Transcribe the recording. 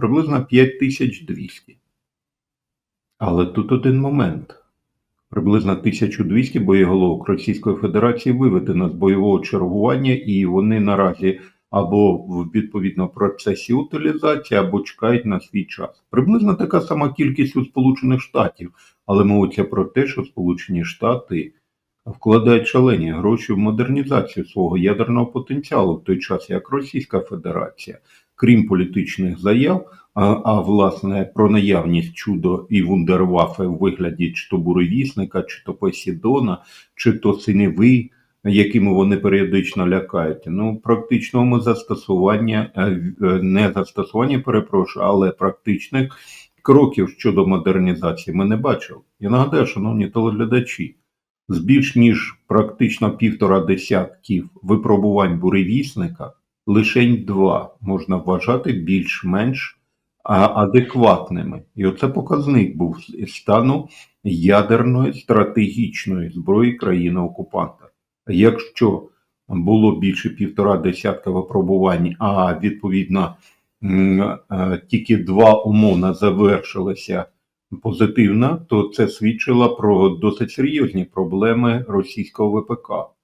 приблизно 5200. Але тут один момент. Приблизно 1200 боєголовок Російської Федерації виведено з бойового чергування, і вони наразі або в відповідно процесі утилізації, або чекають на свій час. Приблизно така сама кількість у Сполучених Штатів, але мовиться про те, що Сполучені Штати вкладають шалені гроші в модернізацію свого ядерного потенціалу, в той час як Російська Федерація, крім політичних заяв, а, а власне про наявність чудо і вундервафи в вигляді чи то буревісника, чи то Посідона, чи то синеви, якими вони періодично лякають. Ну, практичного застосування, е, е, не застосування, перепрошую, але практичних кроків щодо модернізації ми не бачили. Я нагадаю, шановні телеглядачі, з більш ніж практично півтора десятків випробувань буревісника лишень два можна вважати більш-менш адекватними. І оце показник був стану ядерної стратегічної зброї країни-окупанта. Якщо було більше півтора десятка випробувань, а відповідно тільки два умовно завершилися позитивно, то це свідчило про досить серйозні проблеми російського ВПК.